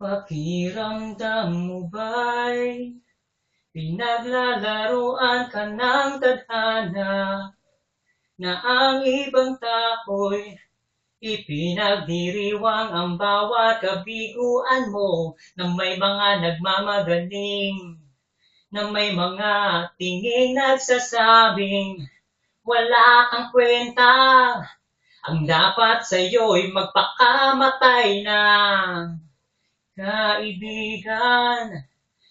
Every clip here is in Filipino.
Pakiramdam mo ba'y Pinaglalaroan ka ng tadhana Na ang ibang tao'y Ipinagdiriwang ang bawat kabiguan mo Na may mga nagmamagaling Na may mga tinging nagsasabing Wala kang kwenta Ang dapat sa'yo'y magpakamatay na Kaibigan,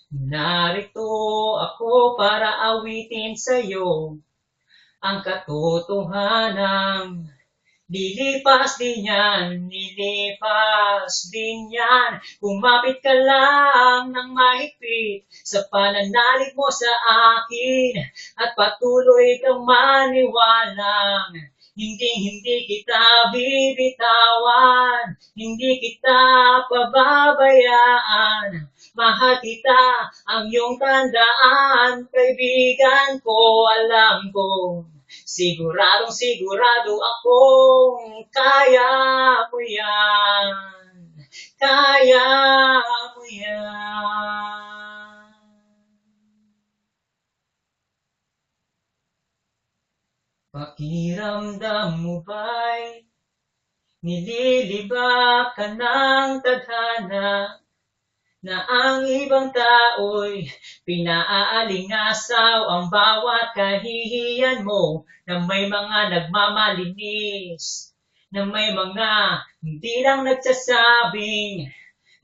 narito ako para awitin sa'yo ang katotohanan. Lilipas din yan, lilipas din yan. Kumapit ka lang ng mahigpit sa pananalig mo sa akin at patuloy kang maniwalang hindi hindi kita bibitawan, hindi kita pababayaan. Mahal kita, ang iyong tandaan, kaibigan ko, alam ko. Siguradong sigurado akong kaya mo yan, kaya mo yan. Pakiramdam mo ba'y nililibak ka ng tadhana na ang ibang tao'y pinaaalingasaw ang bawat kahihiyan mo na may mga nagmamalinis, na may mga hindi lang nagsasabing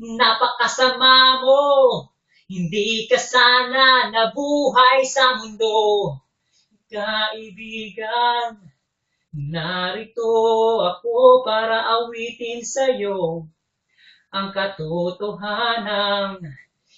napakasama mo, hindi ka sana nabuhay sa mundo. Kaibigan, narito ako para awitin sa'yo ang katotohanan.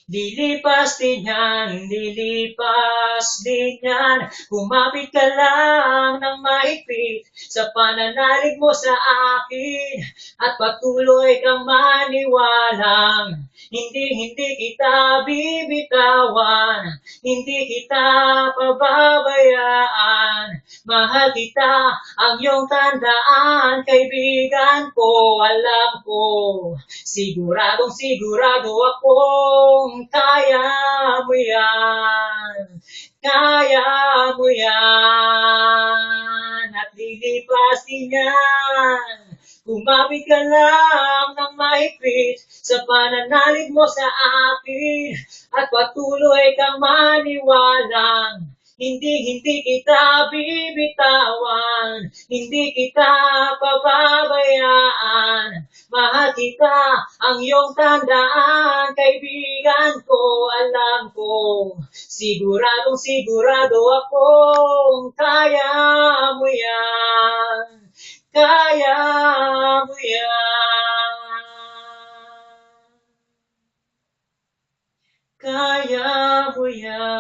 Lilipas din yan, lilipas din yan. Kumapit ka lang ng mahigpit sa pananalig mo sa akin at patuloy kang maniwalang hindi, hindi kita bibitawan, hindi kita pababayaan. Mahal kita, ang iyong tandaan, kaibigan ko, alam ko. Siguradong sigurado akong kaya mo yan, kaya mo yan, at lilipas din yan. Kumapit ka lang ng mahigpit sa pananalig mo sa akin at patuloy kang maniwalang hindi, hindi kita bibitawan, hindi kita pababayaan. Mahal kita, ang iyong tandaan, kaibigan ko, alam ko. Siguradong sigurado akong kaya mo yan, kaya mo yan. Kaya mo yan.